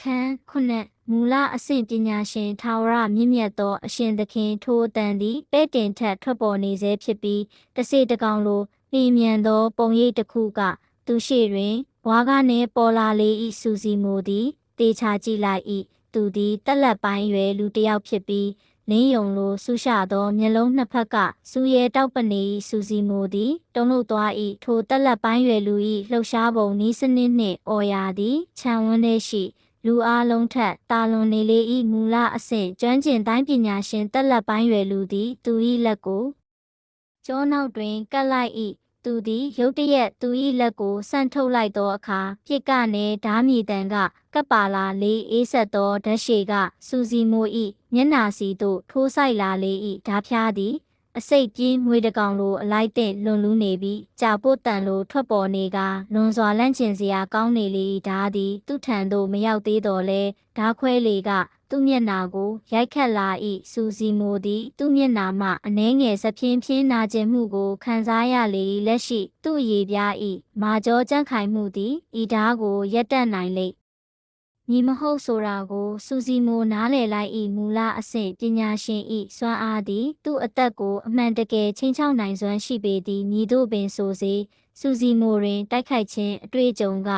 အခန်းခုနှစ်မူလအဆင့်ပညာရှင်ထာဝရမြင့်မြတ်သောအရှင်သခင်ထိုအတန်သည်ပဲ့တင်ထက်ထွက်ပေါ်နေစေဖြစ်ပြီးတစေတကောင်လိုနှင်းမြန်သော ပုံရိပ်တစ်ခုက သူရှိတွင်ဝါကနှင့်ပေါ်လာလေ၏စူစီမိုသည်တေချာကြည့်လိုက်၏သူသည်တက်လက်ပိုင်းရွယ်လူတစ်ယောက်ဖြစ်ပြီးလင်းယုံလိုဆူရှသောမျက်လုံးနှစ်ဖက်ကစူရဲတောက်ပနေ၏စူစီမိုသည်တုံ့လို့သွား၏ထိုတက်လက်ပိုင်းရွယ်လူ၏လှုပ်ရှားပုံနီးစနစ်နှင့်အော်ရာသည်ခြံဝန်းထဲရှိ လူအားလုံးထက်တာလွန်နေလေဤမူလအဆင့်ကျွမ်းကျင်တိုင်းပညာရှင်တက်လက်ပိုင်းရွယ်လူသည် သူ၏လက်ကိုကျောနောက်တွင်ကပ်လိုက်၏သူသည်ရုတ်တရက်သူ၏လက်ကိုဆန့်ထုတ်လိုက်သောအခါပြစ်ကနေဓာမီတန်ကကပ်ပါလာလေအေးဆက်သောဓာတ်ရှည်ကစူစီမို၏မျက်နာစီသို့ထိုးဆိုင်လာလေ၏ဓာဖျားသည် အစိတ်ပြင်းငွေတကောင်လိုအလိုက်တဲ့လွန်လူးနေပြီးကြာပို့တန်လိုထွက်ပေါ်နေကလွန်စွာလန့်ကျင်စရာကောင်းနေလေ၏ဓာသည်သူ့ထံသို့မရောက်သေးတော့လဲဓာခွဲလေကသူ့မျက်နာကိုရိုက်ခတ်လာ၏စူစီမိုသည်သူ့မျက်နာမှအနှဲငယ်စဖြင်းဖြင်းနာကျင်မှုကိုခံစားရလေ၏လက်ရှိသူ့ရေပြား၏မာကြောကြန့်ခိုင်မှုသည်ဤဓာကိုရက်တက်နိုင်လေ ညီမဟုတ်ဆိုတာကိုစူစီမိုနားလည်လိုက်၏မူလအဆင့်ပညာရှင်၏စွမ်းအားသည် သူ့အသက်ကိုအမှန်တကယ်ချင်းချောက်နိုင်စွမ်းရှိပေသည်မည်သို့ပင်ဆိုစေစူစီမိုတွင် တိုက်ခိုက်ခြင်းအတွေ့အကြုံက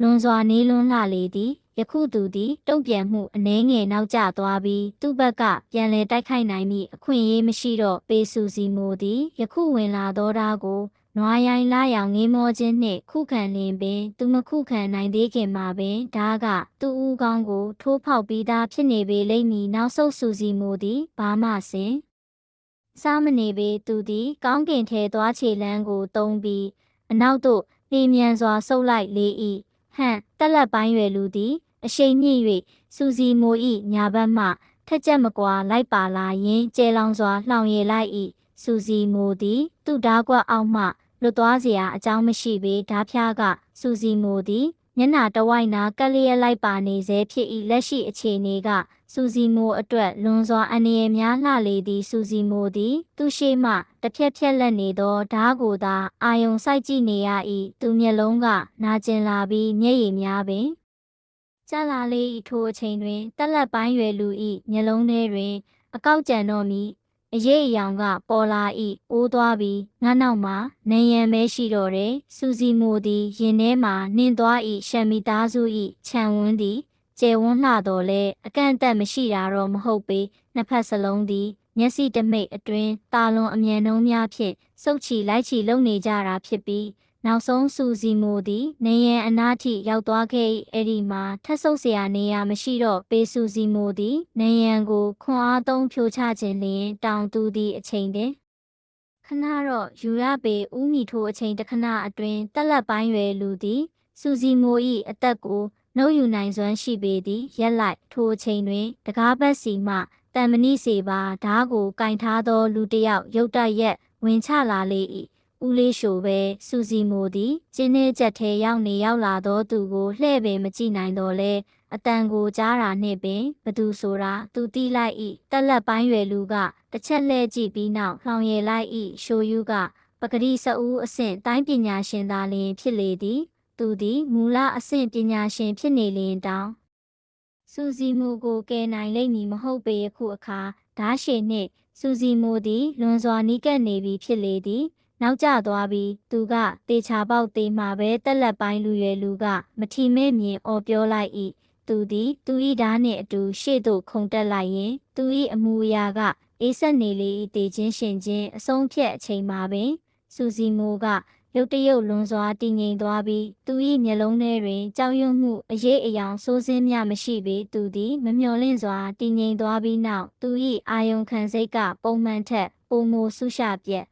လွန်စွာနေလွန်းလှလေသည်ယခုသူသည်တုံ့ပြန်မှုအနှဲငယ်နောက်ကျသွားပြီးသူ့ဘက်ကပြန်လည်တိုက်ခိုက်နိုင်မည့်အခွင့်အရေးမရှိတော့ပေစူစီမိုသည်ယခုဝင်လာသောဓာကို နွားရိုင်းလာရောင်ငေးမောခြင်းနှင့်ခုခံလင်ပင် သူမခုခံနိုင်သေးခင်မှာပင်ဓာကသူ့ဦးကောင်းကို ထိုးဖောက်ပြီးသားဖြစ်နေပေလိမ့်မည်နောက်ဆုတ်စူစီမိုသည်ဘာမှစင်စားမနေပေသူသည် ကောင်းကင်ထဲသွားခြေလန်းကိုတုံးပြီးအနောက်သို့နှင်းမြန်စွာဆုပ်လိုက်လေ၏ဟန့်တက်လက်ပိုင်းရွယ်လူသည် အရှိန်မြင့်၍စူစီမို၏ညာဘက်မှထက်ချက်မကွာလိုက်ပါလာရင်းကျဲလောင်စွာလှောင်ရည်လိုက်၏စူစီမိုသည် သူ့ဓာကွက်အောက်မှ လွတ်သွားစရာအကြောင်းမရှိပေဓာဖျားကစူစီမိုသည်မျက်နာတဝိုက်နာကက်လျက်လိုက်ပါနေစေဖြစ်၏လက်ရှိအခြေအနေကစူစီမိုအတွက်လွန်စွာအနေရများလှလေသည့်စူစီမိုသည် သူ့ရှိမှတစ်ဖြက်ဖြက်လက်နေသောဓာကိုသာအာယုံစိုက်ကြည့်နေရ၏သူမျက်လုံးကနာကျင်လာပြီးမျက်ရည်များပင်ကျလာလေ၏ထိုအချိန်တွင်တက်လက်ပိုင်းရွယ်လူ၏မျက်လုံးထဲတွင် အကောက်ကြံတော်မူ အရေးအယောင်ကပေါ်လာ၏အိုးသွားပြီးငါနောက်မှာနေရန်ပဲရှိတော့တယ်စူစီမိုသည်ရင်ထဲမှာနှင်းသွား၏ရှံမီသားစု၏ခြံဝန်းသည်ကျဲဝန်းလှတော်လဲအကန့်အသတ်မရှိတာတော့မဟုတ်ပေနှစ်ဖက်စလုံးသည်မျက်စိတမိတ်အတွင်းတာလွန်အမြန်နှုံးများဖြင့်စုပ်ချီလိုက်ချီလုံနေကြတာဖြစ်ပြီး နောက်ဆုံးစူစီမိုသည်နေရန်အနားထိရောက်သွားခဲ့၏အဲ့ဒီမှာထပ်ဆုပ်စရာနေရာမရှိတော့ပေစူစီမိုသည်နေရန်ကိုခွန်အားသုံးဖြိုချခြင်းလျင်တောင်တူသည့်အချိန်တွင်ခဏတော့ယူရပေဥမီထိုးအချိန်တခဏအတွင်းတက်လက်ပိုင်းရွယ်လူသည်စူစီမို၏အသက်ကိုနှုတ်ယူနိုင်စွမ်းရှိပေသည်ရက်လိုက်ထိုအချိန်တွင် တကားပတ်စီမှတန်မဏိစေပါဓားကိုကင်ထားသောလူတစ်ယောက်ရုတ်တရက်ဝင်ချလာလေ၏ ဦးလေးရှိုပဲ စူစီမိုသည်ကျင်းနေချက်ထဲရောက်နေရောက်လာသောသူကိုလှဲ့ပင်မကြည့်နိုင်တော့လဲအတန်ကိုကြားတာနှင့်ပင်ဘသူဆိုတာသူတီးလိုက်၏တက်လက်ပိုင်းရွယ်လူကတစ်ချက်လှဲ့ကြည့်ပြီးနောက်လှောင်ရည်လိုက်၏ရှိုယူကပဂတိစအူးအဆင့်တိုင်းပညာရှင်သာလျှင်ဖြစ်လေသည် သူသည်မူလအဆင့်ပညာရှင်ဖြစ်နေလျင်တောင်စူစီမိုကိုကယ်နိုင်လိမ့်မည်မဟုတ်ပေယခုအခါဓာရှည်နှင့်စူစီမိုသည်လွန်စွာနီးကပ်နေပြီဖြစ်လေသည် နောက်ကျသွားပြီးသူကတေချာပေါက်သေးမှပဲတက်လက်ပိုင်းလူရွယ်လူကမထီမဲ့မြင်အော်ပြောလိုက်၏သူသည်သူ၏ဓာတ်နှင့်အတူရှေ့သို့ခုန်တက်လိုက်ရင် သူ၏အမူအရာကအေးဆက်နေလေ၏တေချင်းရှင်ချင်းအဆုံးဖြတ်အချိန်မှာပင်စူစီမိုကရုတ်တရုတ်လွန်စွာတည်ငြိမ်သွားပြီးသူ၏မျက်လုံးထဲတွင်ကြောက်ရွံ့မှုအရေးအယောင်စိုးစင်းမြမရှိပေသူသည်မမျှော်လင့်စွာတည်ငြိမ်သွားပြီးနောက်သူ၏အာယုံခံစိတ်ကပုံမှန်ထက်ပိုမိုဆုရှပြက်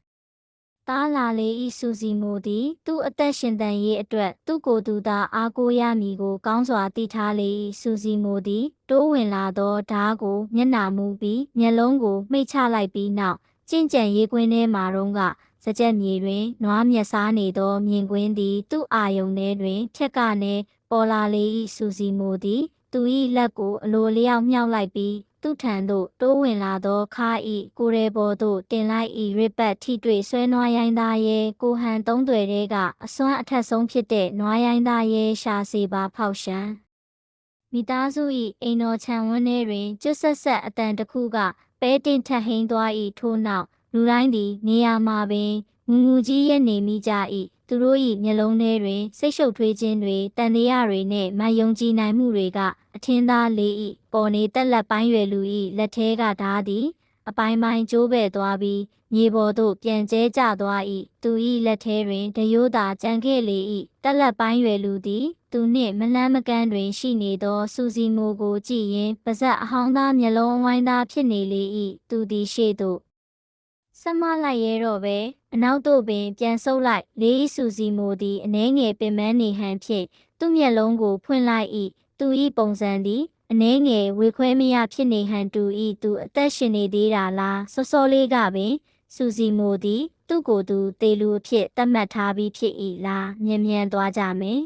တားလာလေဤစူစီမိုသည် သူ့အသက်ရှင်တန်ရေးအတွက် သူ့ကိုယ်သူသာအားကိုးရမည်ကိုကောင်းစွာသိထားလေ၏စူစီမိုသည် တိုးဝင်လာသောဓားကိုမျက်နာမူပြီးမျက်လုံးကိုမှိတ်ချလိုက်ပြီးနောက်ကျင့်ကြံရေးကွင်းထဲမှာတော့ကစကြက်မြေတွင်နွားမျက်စားနေသောမြင်ကွင်းသည် သူ့အာယုံထဲတွင်ဖြက်ကနေပေါ်လာလေ၏စူစီမိုသည် သူ၏လက်ကိုအလိုလျောက်မြှောက်လိုက်ပြီးသူ့ထံသို့တိုးဝင်လာသောခါဤကိုရဲဘော်သို့တင်လိုက်ဤရစ်ပတ်ထိတွေ့ဆွဲနွားရိုင်းသားရဲ့ကိုဟန်သုံးတွေတဲကအစွမ်းအထက်ဆုံးဖြစ်တဲ့နွားရိုင်းသားရဲ့ရှာစီပါဖောက်ရှမ်းမိသားစု၏အိမ်တော်ခြံဝန်းထဲတွင်ကျွတ်ဆက်ဆက်အတန်တစ်ခုကပဲတင်ထက်ဟိန်သွား၏ထို့နောက်လူတိုင်းသည်နေရာမှာပင်ငူငူကြီးရဲ့နေမိကြ၏ သူတို့၏မျက်လုံးထဲတွင်စိတ်ရှုပ်ထွေးခြင်းတွေတန်တရားတွေနှင့်မယုံကြည်နိုင်မှုတွေကအထင်သာလေး၏ပေါ်နေတက်လက်ပိုင်းရွယ်လူ၏လက်ထဲကဓားသည်အပိုင်းပိုင်းကျိုးပဲ့သွားပြီးမြေပေါ်သို့ပြန်ကျဲကျသွား၏သူ၏လက်ထဲတွင်တရိုးသာကြံခဲ့လေ၏တက်လက်ပိုင်းရွယ်လူသည် သူနှင့်မလန်းမကန်းတွင်ရှိနေသောစူစီမိုကိုကြည့်ရင်ပါဇက်အဟောင်းသားမျက်လုံးဝိုင်းသားဖြစ်နေလေ၏သူသည်ရှေ့သို့ဆက်မလိုက်ရဲတော့ပဲ အနောက်သို့ပင်ပြန်ဆုပ်လိုက်လေးဤစူစီမိုသည်အနှဲငယ်ပင်ပန်းနေဟန်ဖြင့်သူ့မျက်လုံးကိုဖွင့်လိုက်၏သူ၏ပုံစံသည်အနှဲငယ်ဝေခွဲမရဖြစ်နေဟန်တူဤသူအသက်ရှင်နေသေးတာလားစောစောလေးကပင်စူစီမိုသည်သူ့ကိုယ်သူတေလူအဖြစ်သတ်မှတ်ထားပြီးဖြစ်၏လားမြင်မြန်သွားကြမယ်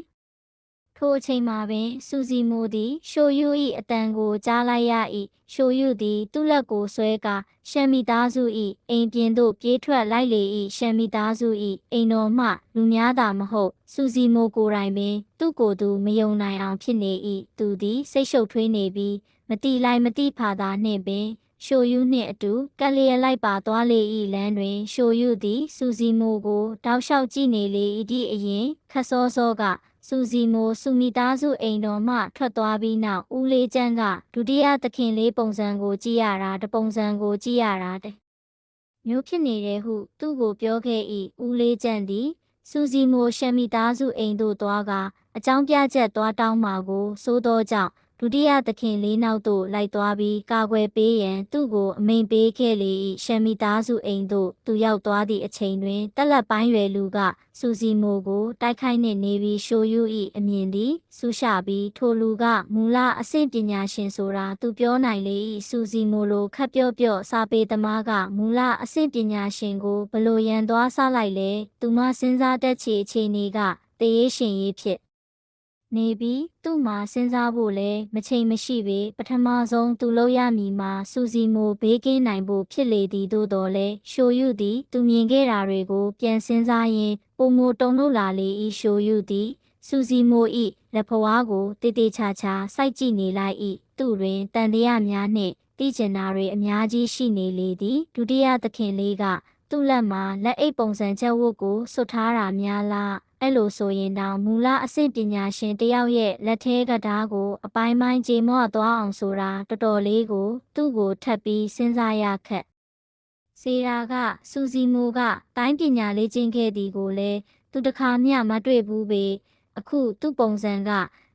ထိုအချိန်မှာပင် စူစီမိုသည်ရှိုယူ၏အတန်ကိုကြားလိုက်ရ၏ရှိုယူသည် သူ့လက်ကိုဆွဲကာရှမ်မီသားစု၏အိမ်ပြင်သို့ပြေးထွက်လိုက်လေ၏ရှမ်မီသားစု၏အိမ်တော်မှ လူများသာမဟုတ် စူစီမိုကိုယ်တိုင်ပင် သူ့ကိုယ်သူမယုံနိုင်အောင်ဖြစ်နေ၏သူသည် စိတ်ရှုပ်ထွေးနေပြီးမတိလိုက်မတိဖာသာနှင့်ပင်ရှိုယူနှင့်အတူကက်လျက်လိုက်ပါသွားလေ၏လမ်းတွင်ရှိုယူသည်စူစီမိုကိုတောက်လျှောက်ကြည့်နေလေ၏ဒီအရင်ခတ်စောစောက စူစီမိုစူမီသားစုအိမ်တော်မှထွက်သွားပြီးနောက်ဦးလေးကျန်းကဒုတိယသခင်လေးပုံစံကိုကြည့်ရတာတပုံစံကိုကြည့်ရတာတဲ့မျိုးဖြစ်နေတယ်ဟုသူ့ကိုပြောခဲ့၏ဦးလေးကျန်းသည်စူစီမိုရှမ်မီသားစုအိမ်သို့သွားကအကြောင်းပြချက်သွားတောင်းမှာကိုစိုးသောကြောင့် ဒုတိယသခင်လေးနောက်သို့လိုက်သွားပြီးကာကွယ်ပေးရန်သူ့ကိုအမိန်ပေးခဲ့လေ၏ရှမ်မီသားစုအိမ်သို့သူရောက်သွားသည့်အချိန်တွင်တက်လက်ပိုင်းရွယ်လူကစူစီမိုကိုတိုက်ခိုက်နှင့်နေပြီးရှိုယူ၏အမြင်သည်ဆူရှာပြီးထိုလူကမူလအဆင့်ပညာရှင်ဆိုတာသူပြောနိုင်လေ၏စူစီမိုလိုခက်ပြော့ပြော့စာပေသမားကမူလအဆင့်ပညာရှင်ကိုဘလို့ရန်သွားစားလိုက်လဲသူမစဉ်းစားတတ်ချေအခြေအနေကတရေရှင်ရေးဖြစ် နေပြီးသူ့မှာစဉ်းစားဖို့လဲမချိန်မရှိပေပထမဆုံးသူလုပ်ရမည်မှာစူစီမိုဘေးကင်းနိုင်ဖို့ဖြစ်လေသည်သို့တော်လဲရှိုယူသည်သူမြင်ခဲ့တာတွေကိုပြန်စဉ်းစားရင်ပုံမိုတုံလို့လာလေ၏ရှိုယူသည်စူစီမို၏လက်ဖွားကိုတေးသေးချာချာစိုက်ကြည့်နေလိုက်၏သူ့တွင်တန်တရားများနှင့်တိကျင်နာတွေအများကြီးရှိနေလေသည်ဒုတိယသခင်လေးကသူ့လက်မှာလက်အိတ်ပုံစံချက်ဝတ်ကိုစွတ်ထားတာများလား အဲ့လိုဆိုရင်တောင်မူလအဆင့်ပညာရှင်တယောက်ရဲ့လက်ထဲကဓားကိုအပိုင်းပိုင်းကြေမော့သွားအောင်ဆိုတာတော်တော်လေးကို သူ့ကိုထပ်ပြီးစဉ်းစားရခက်စေရာကစူစီမိုကတိုင်းပညာလေးကျင့်ခဲ့သည်ကိုလည်းသူတခါမျှမတွေ့ဘူးပေအခုသူ့ပုံစံက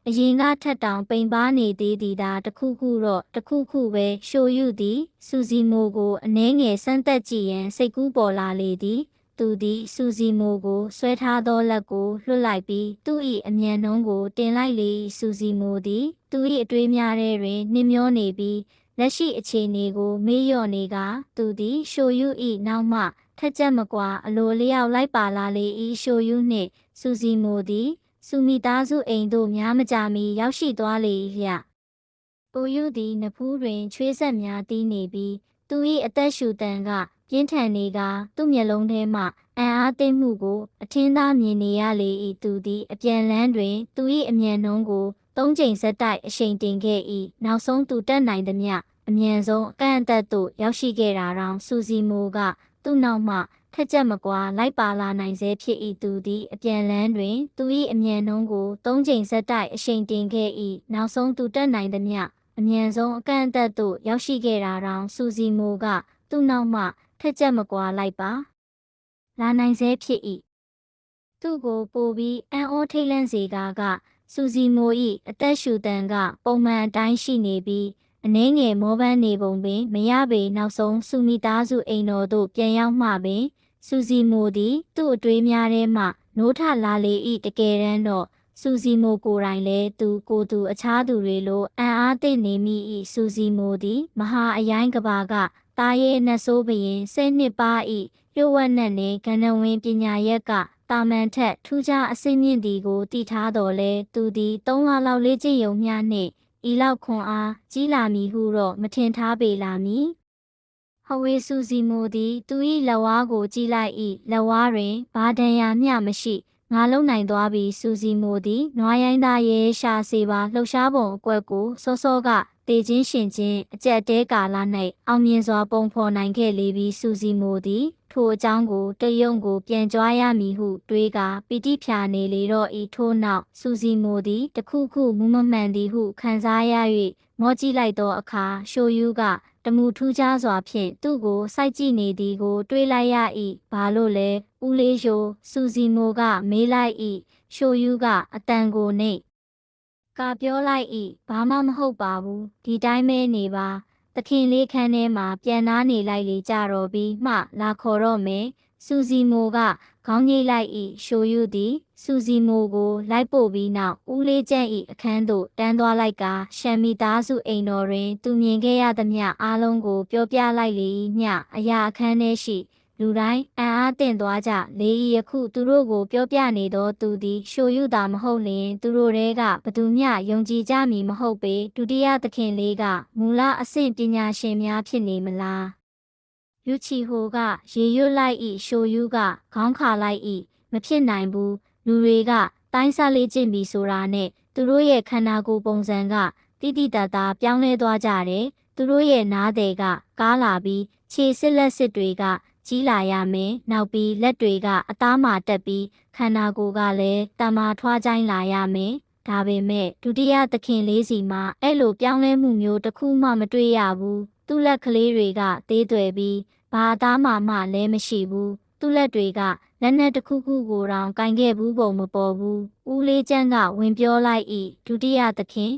အရင်ကထက်တောင်ပိန်ပါနေသေးသည်သာတခုခုတော့တခုခုပဲရှိုယူသည်စူစီမိုကိုအနှဲငယ်စမ်းသက်ကြည့်ရန်စိတ်ကူးပေါ်လာလေသည် သူသည်စူစီမိုကိုဆွဲထားသောလက်ကိုလွှတ်လိုက်ပြီးသူ၏အမြန်နှုံးကိုတင်လိုက်လေစူစီမိုသည်သူ၏အတွေးများထဲတွင်နှမျောနေပြီးလက်ရှိအခြေအနေကိုမေးလျော့နေကသူသည်ရှိုယူ၏နောက်မှထက်ချက်မကွာအလိုလျောက်လိုက်ပါလာလေ၏ရှိုယူနှင့်စူစီမိုသည်စူမီသားစုအိမ်သို့များမကြာမီရောက်ရှိသွားလေ၏လျ။ပိုယုသည်နဖူးတွင်ချွေးဆက်များတီးနေပြီးသူ၏အသက်ရှူတန်က ပြင်းထန်နေကသူ့မျက်လုံးထဲမှအံ့အားသင့်မှုကို အထင်းသားမြင်နေရလေ၏သူသည်အပြန်လန်းတွင် သူ၏အမြန်နှုံးကိုသုံးချိန်ဆက်တိုက်အရှိန်တင်ခဲ့၏နောက်ဆုံးသူတက်နိုင်သမျှအမြန်ဆုံးအကန့်အသတ်သို့ရောက်ရှိခဲ့တာတောင်စူစီမိုကသူ့နောက်မှထက်ချက်မကွာလိုက်ပါလာနိုင်စေဖြစ်၏သူသည်အပြန်လန်းတွင် သူ၏အမြန်နှုံးကိုသုံးချိန်ဆက်တိုက်အရှိန်တင်ခဲ့၏နောက်ဆုံးသူတက်နိုင်သမျှအမြန်ဆုံးအကန့်အသတ်သို့ရောက်ရှိခဲ့တာတောင်စူစီမိုကသူ့နောက်မှ ထက်ချက်မကွာလိုက်ပါလာနိုင်စေဖြစ်၏သူ့ကိုပိုပြီးအံ့ဩထိတ်လန့်စေကာကစူစီမို၏အသက်ရှူတန်က ပုံမှန်အတိုင်းရှိနေပြီးအနှဲငယ်မောပန်းနေပုံပင် မရပေနောက်ဆုံးစူမီသားစုအိမ်တော်သို့ပြန်ရောက်မှပင် စူစီမိုသည် သူ့အတွေးများထဲမှနိုးထလာလေ၏တကယ်တမ်းတော့စူစီမိုကိုယ်တိုင်လည်းသူကိုယ်သူအခြားသူတွေလိုအံ့အားသင့်နေမိ၏စူစီမိုသည် မဟာအယိုင်းကဘာက တာရဲ့နှဆိုးဘရင်ဆယ်နှစ်ပါ၏လျှို့ဝှက်နဲ့နေကဏ္ဍဝင်ပညာရက်ကတာမန်ထက်ထူးခြားအစိမ့်မြင့်သည်ကိုတည်ထားတော်လဲသူသည်၃လလောက်လေ့ကျင့်ရုံမျှနှင့်ဤလောက်ခွန်အားကြီးလာမည်ဟုတော့မထင်ထားပေလာမည်ဟဝေစုစီမိုသည် သူ၏လက်ဝါးကိုကြည့်လိုက်၏လက်ဝါးတွင်ဘာဒဏ်ရာမျှမရှိ ငငါလုံနိုင်သွားပြီစူစီမိုသည်နွားရိုင်းသားရဲ့ရှာစီပါလှုပ်ရှားပုံအကွက်ကိုစောစောကတေချင်းရှင်ချင်းအကြက်တဲကာလ၌အောင်မြင်စွာပုံဖော်နိုင်ခဲ့လေပြီးစူစီမိုသည်ထိုအကြောင်းကိုတယုံကိုပြန်ကြွားရမည်ဟုတွေးကပီတိဖြာနေလေတော့ဤထို့နောက်စူစီမိုသည်တခုခုမူမမှန်သည်ဟုခံစားရ၍မောကြည့်လိုက်သောအခါရှိုယူက တမူထူးခြားစွာဖြင့်သူ့ကိုစိုက်ကြည့်နေသည်ကို တွေးလိုက်ရ၏ဘာလို့လဲဦးလေးရှိုစူစီမိုကမေးလိုက်၏ရှိုယူကအတန်ကိုနှိပ်ကာပြောလိုက်၏ဘာမှမဟုတ်ပါဘူးဒီတိုင်းပဲနေပါသခင်လေးခန်းထဲမှာပြန်နာနေလိုက်လေကြတော့ပြီးမှ လာခေါ်တော့မယ်စူစီမိုက ခေါင်းငိတ်လိုက်၏ရှိုယူသည်စူစီမိုကိုလိုက်ပို့ပြီးနောက်ဦးလေးကျန့်၏အခန်းသို့တန်းသွားလိုက်ကရှမ်မီသားစုအိမ်တော်တွင်သူမြင်ခဲ့ရသမျှအားလုံးကိုပြောပြလိုက်လေ၏မျှအရာအခန်းထဲရှိလူတိုင်းအံ့အားသင့်သွားကြလေဤယခုသူတို့ကိုပြောပြနေသောသူသည်ရှိုယူတာမဟုတ်လျင်သူတို့တဲကဘသူမျှယုံကြည်ကြမည်မဟုတ်ပေဒုတိယသခင်လေးကမူလအဆင့်ပညာရှင်များဖြစ်နေမလား ယူချီဟိုကရေရွတ်လိုက်ဤရှိုယူကခေါင်းခါလိုက်ဤမဖြစ်နိုင်ဘူးလူတွေကတိုင်းစားလေးကျင့်ပြီဆိုတာနဲ့သူတို့ရဲ့ခန္ဓာကိုယ်ပုံစံကတိတိတတ်တာပြောင်းလဲသွားကြတယ်သူတို့ရဲ့နားတယ်ကကားလာပြီးခြေစစ်လက်စစ်တွေကကြီးလာရမယ်။နောက်ပြီးလက်တွေကအသားမာတက်ပြီးခန္ဓာကိုယ်ကလည်းတမာထွားကြိုင်းလာရမယ်။ ဒါပေမဲ့ဒုတိယသခင်လေးစီမှာအဲ့လိုပြောင်းလဲမှုမျိုးတစ်ခုမှမတွေ့ရဘူး။သူ့လက်ကလေးတွေကသေးသွယ်ပြီးဘာအသားမှမှလည်းမရှိဘူး။သူ့လက်တွေကလက်နက်တစ်ခုခုကိုတောင်ကင်ခဲ့ဘူးပုံမပေါ်ဘူး။ဦးလေးကျန်းကဝင်ပြောလိုက်၏ဒုတိယသခင်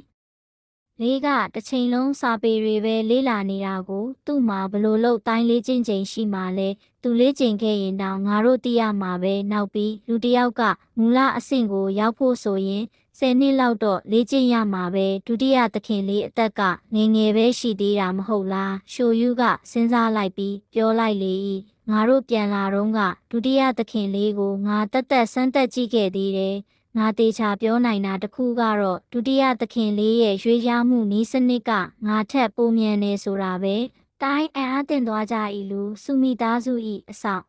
လေးကတစ်ချိန်လုံးစာပေတွေပဲလေးလာနေတာကို သူ့မှာဘလို့လို့တိုင်းလေးချင်းချင်းရှိမှလဲသူလေးချင်းခဲ့ရင်တောင်ငါတို့သိရမှာပဲနောက်ပြီးလူတစ်ယောက်ကမူလအဆင့်ကိုရောက်ဖို့ဆိုရင် ဆယ်နှစ်လောက်တော့လေ့ကျင့်ရမှာပဲဒုတိယသခင်လေးအသက်ကငယ်ငယ်ပဲရှိသေးတာမဟုတ်လားရှိုယူကစဉ်းစားလိုက်ပြီးပြောလိုက်လေ၏ငါတို့ပြန်လာတော့ကဒုတိယသခင်လေးကိုငါတက်တက်ဆန်းတက်ကြည့်ခဲ့သေးတယ်ငါတေချာပြောနိုင်တာတခုကတော့ဒုတိယသခင်လေးရဲ့ရွေးရမှုနီးစနစ်ကငါထက်ပိုမြန်နေဆိုတာပဲတိုင်းအံ့အားသင့်သွားကြ၏လူစုမိသားစု၏အဆောင်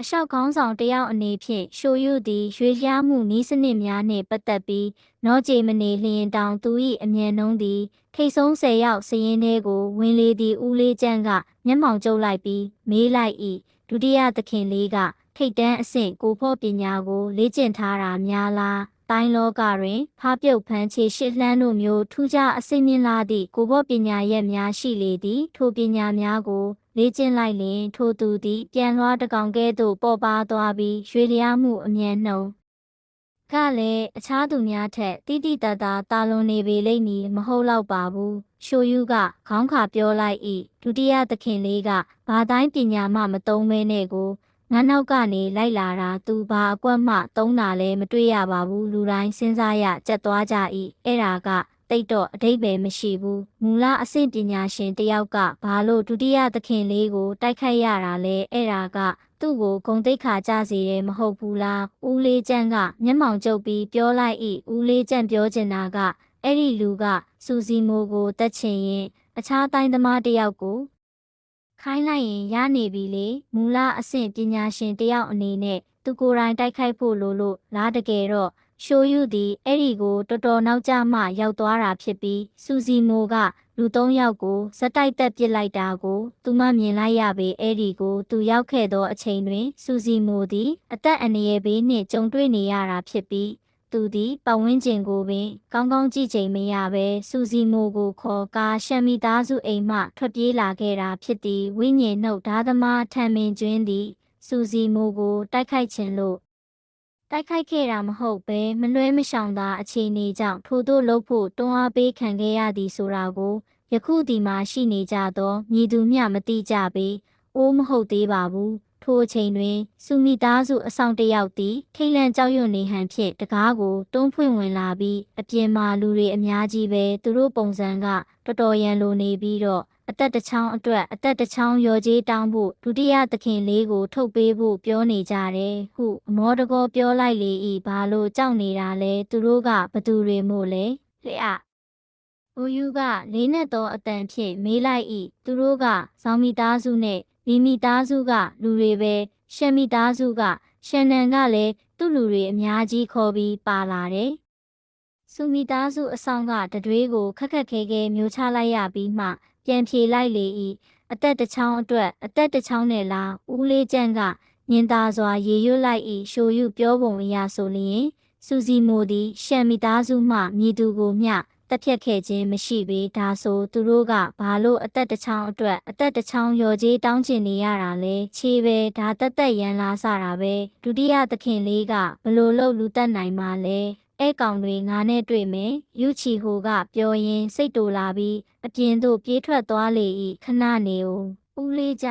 အလျှောက်ကောင်းဆောင်တယောက်အနေဖြင့်ရှိုယူသည်ရွေးရမှုနီးစနစ်များနှင့်ပတ်သက်ပြီးနောကြေမနေလျင်တောင်သူ၏အမြန်နှုံးသည်ထိတ်ဆုံးဆယ်ယောက်စရင်ထဲကိုဝင်လေသည်ဦးလေးကျန်းကမျက်မှောင်ကျုပ်လိုက်ပြီးမေးလိုက်၏ဒုတိယသခင်လေးကထိတ်တန်းအဆင့်ကိုဖို့ပညာကိုလေ့ကျင့်ထားတာများလားတိုင်းလောကတွင်ဖားပြုတ်ဖန်းချေရှစ်လှမ်းတို့မျိုးထူးခြားအစိမ့်မြင့်လာသည့်ကိုဘောပညာရဲ့များရှိလေသည်ထိုပညာများကို လေ့ကျင့်လိုက်လင်ထိုသူသည်ပြန်လွှားတကောင်ကဲ့သို့ပေါ်ပါသွားပြီးရွေလျားမှုအမြန်နှုံကလည်းအခြားသူများထက်တိတိတတ်တာတာလွန်နေပေလိမ့်မည်မဟုတ်တော့ပါဘူးရှိုယူကခေါင်းခါပြောလိုက်၏ဒုတိယသခင်လေးကဘာတိုင်းပညာမှမသုံးမဲနဲ့ကိုငါနောက်ကနေလိုက်လာတာသူဘာအကွက်မှသုံးတာလဲမတွေ့ရပါဘူးလူတိုင်းစဉ်းစားရကြက်သွားကြ၏အဲ့ဒါက တိတ်တော့အတိတ်ပဲမရှိဘူးမူလအဆင့်ပညာရှင်တယောက်ကဘာလို့ဒုတိယသခင်လေးကိုတိုက်ခိုက်ရတာလဲအဲ့ဒါကသူ့ကိုဂုံတိတ်ခါကြစေတယ်မဟုတ်ဘူးလားဦးလေးကျန့်ကမျက်မှောင်ကျုပ်ပြီးပြောလိုက်၏ဦးလေးကျန့်ပြောချင်တာကအဲ့ဒီလူကစူစီမိုကိုတက်ချင်ရင်အခြားတိုင်းသမားတယောက်ကိုခိုင်းလိုက်ရင်ရနေပြီလေမူလအဆင့်ပညာရှင်တယောက်အနေနဲ့သူကိုယ်တိုင်တိုက်ခိုက်ဖို့လိုလို့လားတကယ်တော့ ရှိုယူသည်အဲ့ဒီကိုတော်တော်နောက်ကျမှရောက်သွားတာဖြစ်ပြီးစူစီမိုကလူသုံးယောက်ကိုဇက်တိုက်တက်ပစ်လိုက်တာကိုသူမမြင်လိုက်ရပေအဲ့ဒီကိုသူရောက်ခဲ့သောအချိန်တွင်စူစီမိုသည်အသက်အန္တရာယ်ဘေးနှင့်ကြုံတွေ့နေရတာဖြစ်ပြီးသူသည်ပတ်ဝန်းကျင်ကိုပင်ကောင်းကောင်းကြည့်ချိန်မရဘဲစူစီမိုကိုခေါ်ကာရှမ်မီသားစုအိမ်မှထွက်ပြေးလာခဲ့တာဖြစ်သည်ဝိညာဉ်နှုတ်ဓာသမားထံမင်ကျွင်းသည်စူစီမိုကိုတိုက်ခိုက်ခြင်းလို့ တိုက်ခိုက်ခဲ့တာမဟုတ်ဘဲမလွဲမရှောင်သာအခြေအနေကြောင့်ထို့သို့လုပ်ဖို့တွန်းအားပေးခံခဲ့ရသည်ဆိုတာကိုယခုဒီမှာရှိနေကြသောမြည်သူမျှမသိကြပေအိုးမဟုတ်သေးပါဘူးထိုအချိန်တွင်စုမိသားစုအဆောင်တယောက်သည်ထိတ်လန့်ကြောက်ရွံ့နေဟန်ဖြင့်တကားကိုတွန်းဖွင့်ဝင်လာပြီးအပြင်မှာလူတွေအများကြီးပဲသူတို့ပုံစံကတော်တော်ရန်လိုနေပြီးတော့ အသက်တစ်ချောင်းအတွက်အသက်တစ်ချောင်းရော်ကြီးတောင်းဖို့ဒုတိယသခင်လေးကို ထုတ်ပေးဖို့ပြောနေကြတယ်ဟုအမောတကောပြောလိုက်လေဤဘာလို့ကြောက်နေတာလဲသူတို့ကဘသူတွေမို့လဲလျှ။ဦးယူကလေးနဲ့သောအတန်ဖြင့်မေးလိုက်ဤသူတို့ကဇောင်းမိသားစုနဲ့မိမိသားစုကလူတွေပဲရှက်မိသားစုကရှန်နန်ကလည်းသူ့လူတွေအများကြီးခေါ်ပြီးပါလာတယ်။စုမိသားစုအဆောင်ကတတွေးကိုခက်ခက်ခဲခဲမျိုးချလိုက်ရပြီးမှ ပြန်ဖြေလိုက်လေ၏အသက်တစ်ချောင်းအတွက်အသက်တစ်ချောင်းနဲ့လားဦးလေးကျန့်ကညင်သာစွာရေရွတ်လိုက်၏ရှိုယူပြောပုံအရာဆိုလျင်စူစီမိုသည်ရှံမိသားစုမှမြည်သူကိုမျှတက်ဖြတ်ခဲ့ခြင်းမရှိပေဒါဆိုသူတို့ကဘာလို့အသက်တစ်ချောင်းအတွက်အသက်တစ်ချောင်းရော်ကြီးတောင်းကျင်နေရတာလဲခြေပဲဒါတက်တက်ရန်လာစတာပဲဒုတိယသခင်လေးကဘလို့လို့လူတက်နိုင်မှလဲ အဲကောင်တွေငါနဲ့တွေ့မယ်ယူချီဟိုကပြောရင်စိတ်တူလာပြီးအပြင်သို့ပြေးထွက်သွားလေ၏ခဏနေဦးဦးလေးကြ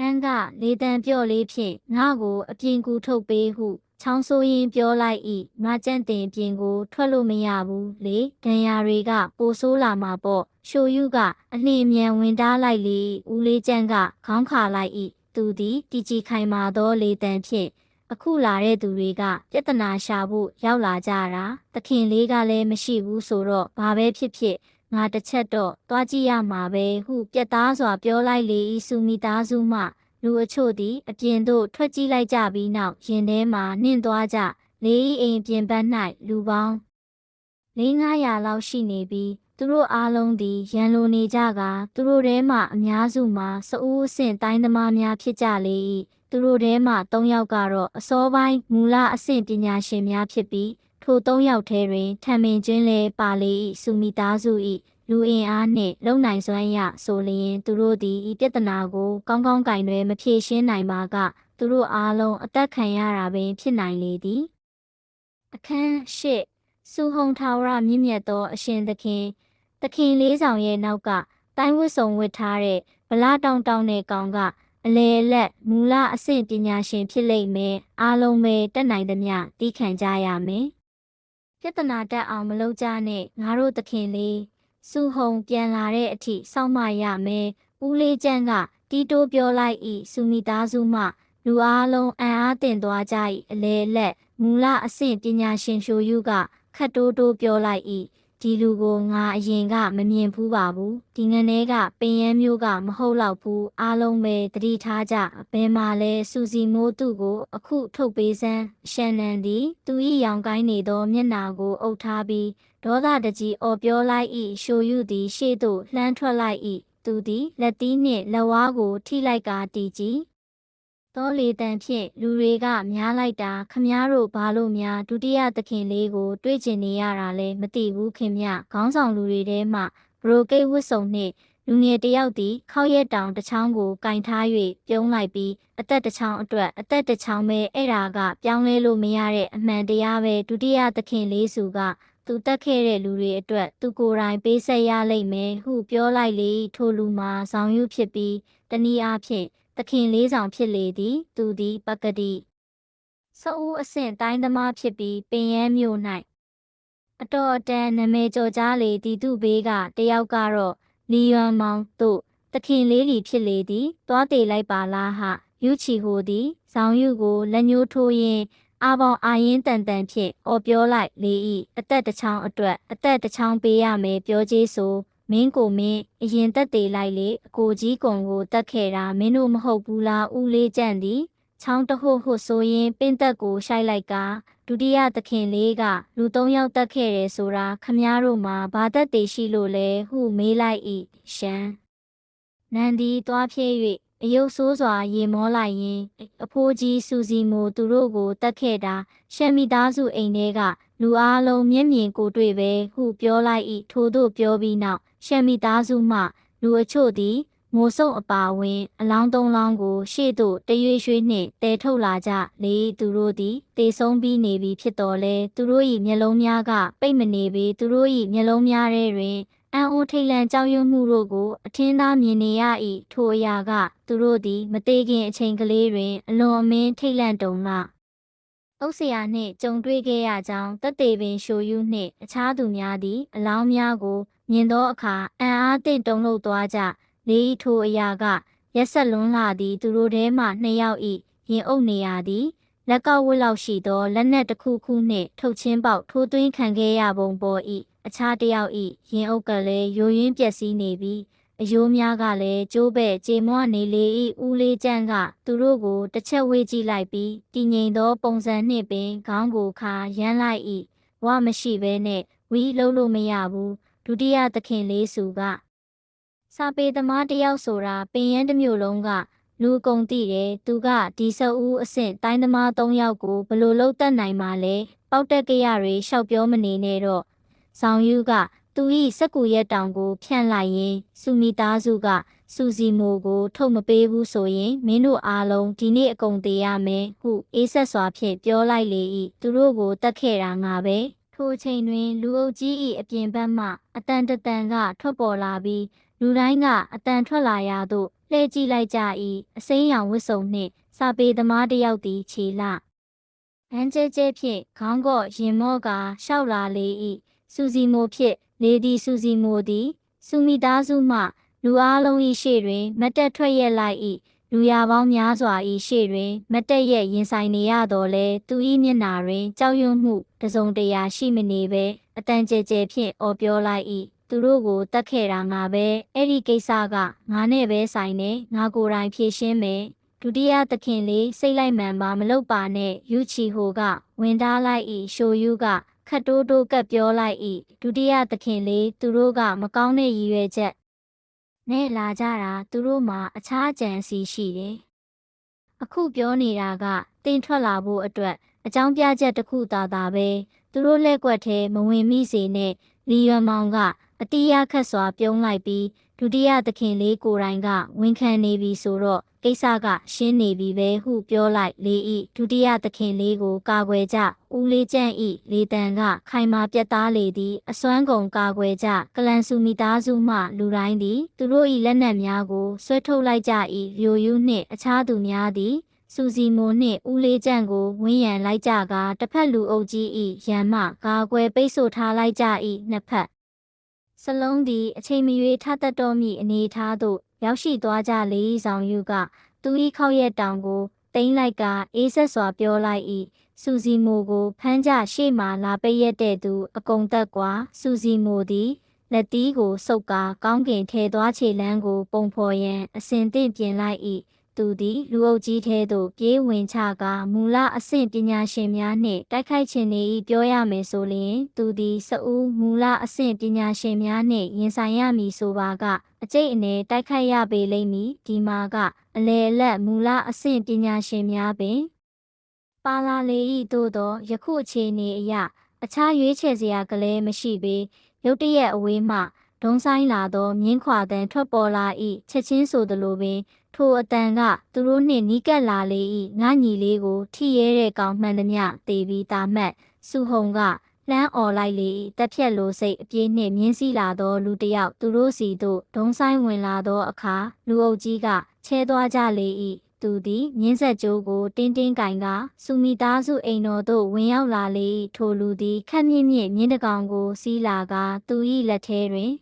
အန်းကလေတံပြော့လေးဖြင့်ငါ့ကိုအပြင်ကူထုတ်ပေးဟုချောင်းဆိုးရင်ပြောလိုက်၏မကြန့်တင်ပြင်ကိုထွက်လို့မရဘူးလေဒဏ်ရာတွေကပိုဆိုးလာမှာပေါ့ရှိုယူကအလင်းမြန်ဝင်တားလိုက်လေဦးလေးကျန့်ကခေါင်းခါလိုက်၏သူသည်တီချီခိုင်မာသောလေတံဖြင့် အခုလာတဲ့သူတွေကပြဿနာရှာဖို့ရောက်လာကြတာသခင်လေးကလည်းမရှိဘူးဆိုတော့ဘာပဲဖြစ်ဖြစ်ငါတစ်ချက်တော့သွားကြည့်ရမှာပဲဟုပြက်သားစွာပြောလိုက်လေဤစုမိသားစုမှလူအချို့သည်အပြင်သို့ထွက်ကြည့်လိုက်ကြပြီးနောက်ရင်ထဲမှနှင့်သွားကြလေးဤအိမ်ပြင်ပန်း၌လူပေါင်း400လောက်ရှိနေပြီးသူတို့အားလုံးသည်ရန်လိုနေကြကသူတို့ထဲမှအများစုမှာစအူးအဆင့်တိုင်းသမားများဖြစ်ကြလေ၏ သူတို့ထဲမှ3ယောက်ကတော့အစောပိုင်းမူလအဆင့်ပညာရှင်များဖြစ်ပြီးထို၃ယောက်ထဲတွင်ထံမင်ချင်းလဲပါလေ၏စုမိသားစု၏လူအင်အားနှင့်လုံနိုင်စွမ်းရဆိုလျင်သူတို့သည်ဤပြဿနာကိုကောင်းကောင်းကင်တွင်မဖြေရှင်းနိုင်ပါကသူတို့အားလုံးအသက်ခံရတာပင်ဖြစ်နိုင်လေသည်အခန်း၈စူဟုံထာဝရမြင့်မြတ်သော အရှင်သခင်သခင်လေးဆောင်ရဲ့နောက်ကတိုင်းဝတ်စုံဝတ်ထားတဲ့ဗလာတောင်တောင်တဲ့ကောင်က အလေလက်မူလအဆင့်ပညာရှင်ဖြစ်လိမ့်မယ်အားလုံးပဲတက်နိုင်သမျှတီးခံကြရမယ်ပြဿနာတက်အောင်မလုပ်ကြနဲ့ငါတို့သခင်လေးစုဟုံပြန်လာတဲ့အထိစောင့်မရမယ်ဦးလေးကျန်းကတီးတိုးပြောလိုက်ဤစုမိသားစုမှလူအားလုံးအံ့အားတင်သွားကြ၏အလေလက်မူလအဆင့်ပညာရှင်ရှိုယူကခတ်တိုးတိုးပြောလိုက်၏ ဒီလူကိုငါအရင်ကမမြင်ဘူးပါဘူးဒီငန်းထဲကပင်ရမ်းမျိုးကမဟုတ်တော့ဘူးအားလုံးပဲတတိထားကြဘယ်မှာလဲစူစီမိုးသူ့ကို အခုထုတ်ပေးစမ်းရှန်နန်သည်သူ၏ရောင်ကိုင်းနေသောမျက်နာကိုအုပ်ထားပြီးဒေါသတကြီးအော်ပြောလိုက်၏ရှိုယူသည်ရှေ့သို့လှမ်းထွက်လိုက်၏သူသည်လက်သီးနှင့်လက်ဝါးကိုထိလိုက်ကာတီကြည့် သောလေတံဖြင့်လူတွေကများလိုက်တာခမားတို့ဘာလို့များဒုတိယသခင်လေးကို တွေ့ကျင်နေရတာလဲမသိဘူးခင်ဗျခေါင်းဆောင်လူတွေထဲမှဘရိုကိတ်ဝတ်စုံနှင့်လူငယ်တယောက်သည်ခောက်ရက်တောင်တစ်ချောင်းကိုကင်ထား၍ပြုံးလိုက်ပြီးအသက်တစ်ချောင်းအတွက်အသက်တစ်ချောင်းပဲအဲ့ဒါကပြောင်းလဲလို့မရတဲ့အမှန်တရားပဲဒုတိယသခင်လေးစုကသူတက်ခဲ့တဲ့လူတွေအတွက်သူကိုယ်တိုင်ပေးဆက်ရလိမ့်မယ်ဟုပြောလိုက်လေထိုလူမှာဆောင်ရွဖြစ်ပြီးတနည်းအားဖြင့် သခင်လေးဆောင်ဖြစ်လေသည် သူသည်ပကတိစအူးအဆင့်တိုင်းသမားဖြစ်ပြီးပင်ရမ်းမြို့၌အတော်အတန်နမဲကြော်ကြားလေသည်သူဘေးကတယောက်ကတော့လီယွန်မောင်တို့သခင်လေးလီဖြစ်လေသည်သွားတေလိုက်ပါလားဟယူချီဟိုသည်ဇောင်ယူကိုလက်ညှိုးထိုးရင်းအာပေါင်အာရင်တန်တန်ဖြင့်အော်ပြောလိုက်လေ၏အသက်တစ်ချောင်းအတွက်အသက်တစ်ချောင်းပေးရမယ်ပြောကြေးဆို မင်းကိုမင်းအရင်တက်သေးလိုက်လေအကိုကြီးကုံကိုတက်ခဲ့တာမင်းတို့မဟုတ်ဘူးလားဦးလေးကြန့်သည်ချောင်းတဟုတ်ဟုဆိုရင်ပင့်သက်ကိုရှိုက်လိုက်ကဒုတိယသခင်လေးကလူသုံးယောက်တက်ခဲ့တယ်ဆိုတာခမားတို့မှာဘာသက်သေးရှိလို့လဲဟုမေးလိုက်၏ရှမ်းနန်ဒီသွားဖြည့်၍အယုတ်ဆိုးစွာရေမောလိုက်ရင် အဖိုးကြီးစူစီမိုသူတို့ကိုတက်ခဲ့တာရှမ်းမိသားစုအိမ်ထဲကလူအားလုံးမျက်မြင်ကိုတွေ့ပဲဟုပြောလိုက်၏ထို့သို့ပြောပြီးနောက် ရှမ်းမိသားစုမှလူအချို့သည်ငိုဆုံအပါဝင် အလောင်းသုံးလောင်းကို ရှေ့သို့တရွေ့ရွှေ့နှင့်တဲထုတ်လာကြလေသူတို့သည်တေဆုံးပြီးနေပြီဖြစ်တော်လဲသူတို့၏မျက်လုံးများကပိတ်မနေပေသူတို့၏မျက်လုံးများထဲတွင်အံ့ဩထိတ်လန့်ကြောက်ရွံ့မှုတို့ကိုအထင်းသားမြင်နေရ၏ထိုအရာက သူတို့သည် မသေးခင်အချိန်ကလေးတွင်အလွန်အမင်းထိတ်လန့်တုံလားအုပ်ဆရာနှင့်ကြုံတွေ့ခဲ့ရကြောင်းတက်တေပင်ရှိုယူနှင့်အခြားသူများသည် အလောင်းများကို မြင်သောအခါအံ့အားသင့်တုန်လှုပ်သွားကြလေးထိုအရာကရက်ဆက်လွန်းလာသည်သူတို့ထဲမှနှစ်ယောက်၏ရင်အုပ်နေရသည်လက်ကောက်ဝတ်လောက်ရှိသောလက်နက်တစ်ခုခုနှင့်ထုတ်ချင်းပေါက်ထိုးသွင်းခံခဲ့ရပုံပေါ်၏အခြားတစ်ယောက်၏ရင်အုပ်ကလည်းယိုယွင်းပျက်စီးနေပြီးအယိုးများကလည်းကျိုးပဲ့ကြေမွနေလေ၏ဦးလေးကျန်းကသူတို့ကိုတစ်ချက်ဝေးကြည့်လိုက်ပြီးတည်ငြိမ်သောပုံစံနှင့်ပင်ခေါင်းကိုခါရမ်းလိုက်၏ဝမရှိဘဲနဲ့ဝီလုံးလို့မရဘူး ဒုတိယသခင်လေးစုကစာပေသမားတစ်ယောက်ဆိုတာပင်ရန်တစ်မျိုးလုံးကလူအကုန်သိတယ်သူကဒီဆအူးအဆင့်တိုင်းသမား၃ယောက်ကိုဘလို့လုံးတက်နိုင်မှာလဲပေါက်တက်ကြရတွေရှောက်ပြောမနေနဲ့တော့ဆောင်ယူကသူ၏စက်ကူရက်တောင်ကို ဖြန့်လိုက်ရင်စုမီသားစုကစူစီမိုကို ထုတ်မပေးဘူးဆိုရင်မင်းတို့အားလုံးဒီနေ့အကုန်သေးရမယ်ဟုအေးဆက်စွာဖြင့်ပြောလိုက်လေ၏သူတို့ကိုတတ်ခဲ့တာငါပဲ ထိုအချိန်တွင် လူအုပ်ကြီး၏အပြင်ဘက်မှအတန်တတန်ကထွက်ပေါ်လာပြီးလူတိုင်းကအတန်ထွက်လာရသို့လှည့်ကြည့်လိုက်ကြ၏အစိမ်းရောင်ဝတ်စုံနှင့်စာပေသမားတစ်ယောက်သည်ခြေလအန်ကျဲကျဲဖြင့်ခေါင်းကော့ရင်မော့ကရှောက်လာလေ၏စူစီမိုဖြင့်လေဒီစူစီမိုသည်စူမီသားစုမှ လူအားလုံး၏ရှေ့တွင် မတ်တက်ထွက်ရက်လိုက်၏ လူရပေါင်းများစွာ၏ရှေ့တွင် မတ်တက်ရက်ရင်ဆိုင်နေရတော့လဲသူ၏မျက်နာတွင်ကြောက်ရွံ့မှုတစုံတရာရှိမနေဘဲအတန်ကြဲကြဲဖြင့်အော်ပြောလိုက်၏သူတို့ကိုတတ်ခဲ့တာငါပဲအဲ့ဒီကိစ္စကငါနဲ့ပဲဆိုင်နေငါကိုယ်တိုင်ဖြေရှင်းမယ်ဒုတိယသခင်လေးစိတ်လိုက်မှန်ပါမလုပ်ပါနဲ့ယူချီဟိုကဝင်သားလိုက်၏ရှိုယူကခတ်တိုးတိုးကပ်ပြောလိုက်၏ဒုတိယသခင်လေးသူတို့ကမကောင်းတဲ့ရည်ရွယ်ချက် နဲ့လာကြတာသူတို့မှာအခြားကြံစီရှိတယ်အခုပြောနေတာကတင်ထွက်လာဖို့အတွက်အကြောင်းပြချက်တစ်ခုသာသာပဲသူတို့လက်ကွက်ထဲမဝင်မိစေနဲ့လီယွန်မောင်ကအတီးရခတ်စွာပြုံးလိုက်ပြီးဒုတိယသခင်လေးကိုယ်တိုင်ကဝန်ခံနေပြီဆိုတော့ ကိစ္စကရှင်းနေပြီပဲဟုပြောလိုက်လေဤဒုတိယသခင်လေးကိုကာကွယ်ကြဦးလေးကျန့်ဤလေတံကခိုင်မာပြတ်သားလေသည်အစွမ်းကုန်ကာကွယ်ကြကလန်စုမိသားစုမှလူတိုင်းသည်သူတို့၏လက်နက်များကိုဆွဲထုတ်လိုက်ကြ၏လျိုယူနှင့်အခြားသူများသည်စူစီမိုနှင့်ဦးလေးကျန့်ကိုဝင်းရံလိုက်ကြကာတစ်ဖက်လူအုပ်ကြီး၏ရန်မှကာကွယ်ပိတ်ဆို့ထားလိုက်ကြ၏နှစ်ဖက်စလုံးသည်အချိန်မရွေးထတတ်တော်မူအနေထားသို့ ရောက်ရှိသွားကြလေဆောင်ယူက သူ၏ခောက်ရက်တောင်ကိုတိမ့်လိုက်ကအေးဆက်စွာပြောလိုက်၏စူစီမိုကိုဖမ်းကြရှေ့မှလာပိတ်ရက်တဲ့သူ အကုံသက်ကွာစူစီမိုသည်လက်တီးကိုစုပ်ကာကောင်းကင်ထဲသွားခြေလန်းကို ပုံဖော်ရန်အစဉ်သင့်ပြင်လိုက်၏ သူသည်လူအုပ်ကြီးထဲသို့ပြေးဝင်ချကာမူလအဆင့်ပညာရှင်များနှင့်တိုက်ခိုက်ခြင်း၏ပြောရမယ်ဆိုလျှင် သူသည်စအူးမူလအဆင့်ပညာရှင်များနှင့်ရင်ဆိုင်ရမည်ဆိုပါကအကျိတ်အနေတိုက်ခိုက်ရပေလိမ့်မည်ဒီမှာကအလေအလတ်မူလအဆင့်ပညာရှင်များပင်ပါလာလေ၏သို့သောယခုအခြေအနေအရအခြားရွေးချယ်စရာကလေးမရှိပေရုတ်တရက်အဝေးမှဒုံဆိုင်လာသောမြင်းခွာတန်ထွက်ပေါ်လာ၏ချက်ချင်းဆိုသလိုပင် ထိုအတန်ကသူတို့နှင့်နီးကပ်လာလေ၏ငါညီလေးကို ထိရဲတဲ့ကောင်မှန်သမျှတေပြီးတာမှတ်စုဟုံကလှမ်းអော်လိုက်လေတက်ဖြက်လိုစိတ်အပြေးနှင့်မြင်းစည်းလာသောလူတစ်ယောက်သူတို့စီသို့ဒုံဆိုင်ဝင်လာသောအခါလူအုပ်ကြီးကချဲသွားကြလေ၏သူသည်မြင်းဆက်ကြိုးကိုတင်းတင်းကင်ကစူမီသားစုအိမ်တော်သို့ဝင်ရောက်လာလေထိုလူသည်ခက်မြင့်မြင့်မြင်းတကောင်ကိုစီးလာကသူ၏လက်ထဲတွင်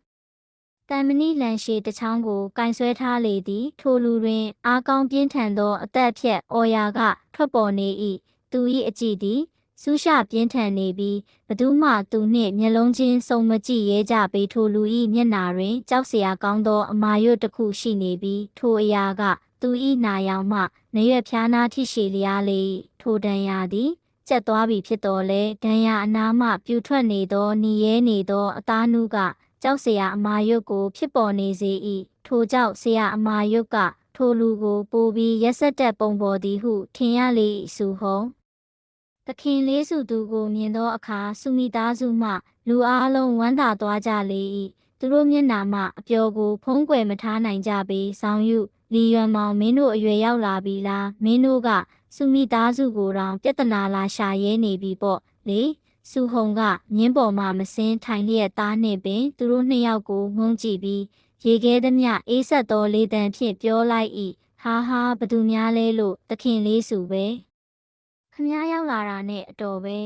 တန်မဏိလန်ရှည်တစ်ချောင်းကိုကင်ဆွဲထားလေသည် ထိုလူတွင်အားကောင်းပြင်းထန်သောအသက်ဖြက်အော်ယာကထွက်ပေါ်နေ၏သူ၏အကြည့်သည်ဆူးရှပြင်းထန်နေပြီးဘသူမှသူနှင့်မျက်လုံးချင်းစုံမကြည့်ရဲကြပေထိုလူ၏မျက်နာတွင်ကြောက်စရာကောင်းသောအမာရွတ်တစ်ခုရှိနေပြီးထိုအရာကသူ၏နာယောင်မှနေရွက်ဖျားနာထိရှည်လျားလေထိုဒဏ်ရာသည်ကျက်သွားပြီဖြစ်တော်လဲဒဏ်ရာအနားမှပြူထွက်နေသောညီရဲနေသောအသားနုက ကြောက်စရာအမာရွတ်ကိုဖြစ်ပေါ်နေစေ၏ထိုကြောင့်ဆရာအမာရွတ်ကထိုလူကိုပိုပြီးရက်ဆက်တဲ့ပုံပေါ်သည်ဟုထင်ရလေ၏စုဟုံးသခင်လေးစုသူကိုမြင်သောအခါစုမိသားစုမှ လူအားလုံးဝမ်းသာသွားကြလေ၏သူတို့မျက်နာမှအပျော်ကိုဖုံးကွယ်မထားနိုင်ကြပေဆောင်ယူလီယွမ်မောင်မင်းတို့အရွယ်ရောက်လာပြီလားမင်းတို့ကစုမိသားစုကိုတောင်ပြဿနာလာရှာရဲနေပြီပေါ့လေ စုဟုံကမြင်းပေါ်မှမစင်းထိုင်လျက်သားနှင့်ပင်သူတို့နှစ်ယောက်ကိုငုံကြည့်ပြီးရေခဲသမျှအေးဆက်သောလေတံဖြင့်ပြောလိုက်၏ဟာဟာဘသူများလဲလို့သခင်လေးစုပဲခမားရောက်လာတာနဲ့အတော်ပဲ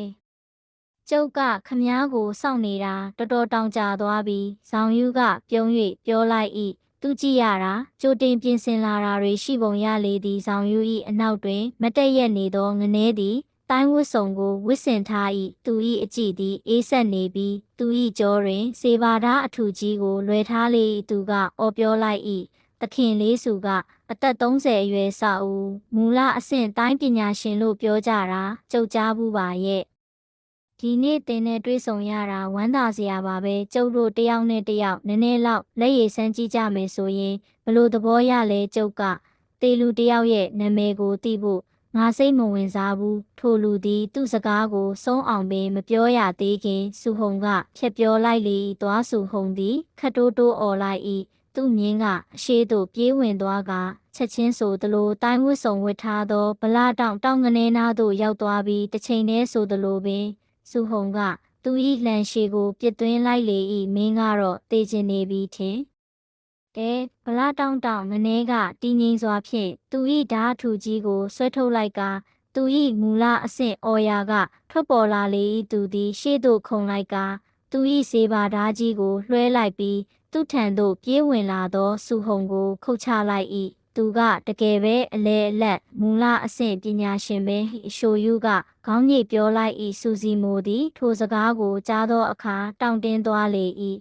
ကျုပ်ကခမားကိုစောင့်နေတာတော်တော်တောင်ကြာသွားပြီးဇောင်ယူကပြုံး၍ပြောလိုက်၏သူကြည့်ရတာကြိုတင်ပြင်ဆင်လာတာတွေရှိပုံရလေသည်ဇောင်ယူ၏အနောက်တွင် မတက်ရက်နေသောငနေသည် တိုင်းဝတ်စုံကိုဝစ်ဆင်ထား၏သူ၏အကြည့်သည်အေးဆက်နေပြီးသူ၏ကြောတွင် စေဘာဓာအထူကြီးကိုလွယ်ထားလေ၏သူကအော်ပြောလိုက်၏သခင်လေးစုကအသက်30အရွယ်စဦးမူလအဆင့်တိုင်းပညာရှင်လို့ပြောကြတာကြုတ်ကြားဘူးပါရဲ့ဒီနေ့တင်နဲ့တွေ့ဆုံရတာဝမ်းသာစရာပါပဲကျုပ်တို့တယောက်နဲ့တယောက်နည်းနည်းလောက်လက်ရည်စမ်းကြည့်ကြမယ်ဆိုရင်ဘလို့သဘောရလဲကျုပ်ကတေလူတယောက်ရဲ့နာမည်ကိုသိဖို့ ငါစိတ်မဝင်စားဘူးထိုလူသည် သူ့စကားကိုဆုံးအောင်ပင်မပြောရသေးခင်စုဟုံကဖြက်ပြောလိုက်လေ၏သွားစုဟုံသည်ခတ်တိုးတိုးអော်လိုက်၏သူ့မြင်းကအရှိသို့ပြေးဝင်သွားကချက်ချင်းဆိုသလိုတိုင်းဝတ်စုံဝတ်ထားသောဗလာတောင်တောင်ငနေနာသို့ရောက်သွားပြီးတစ်ချိန်တည်းဆိုသလိုပင်စုဟုံကသူ၏လန်ရှည်ကိုပြစ်သွင်းလိုက်လေ၏မင်းကတော့တေချင်နေပြီထင် တဲဗလာတောင်တောင်ငနေကတည်ငိမ်စွာဖြင့်သူ၏ဓာတ်ထူကြီးကိုဆွဲထုတ်လိုက်ကာသူ၏မူလအဆင့်အော်ယာကထွက်ပေါ်လာလေ၏သူသည် ရှေ့သို့ခုန်လိုက်ကာသူ၏စေပါဓာကြီးကိုလွှဲလိုက်ပြီးသူ့ထံသို့ပြေးဝင်လာသောစုဟုံကို ခုတ်ချလိုက်၏သူကတကယ်ပဲအလဲအလက်မူလအဆင့်ပညာရှင်ပဲအရှိုယူကခေါင်းညိတ်ပြောလိုက်၏စူစီမိုသည် ထိုစကားကိုကြားသောအခါတောင့်တင်းသွားလေ၏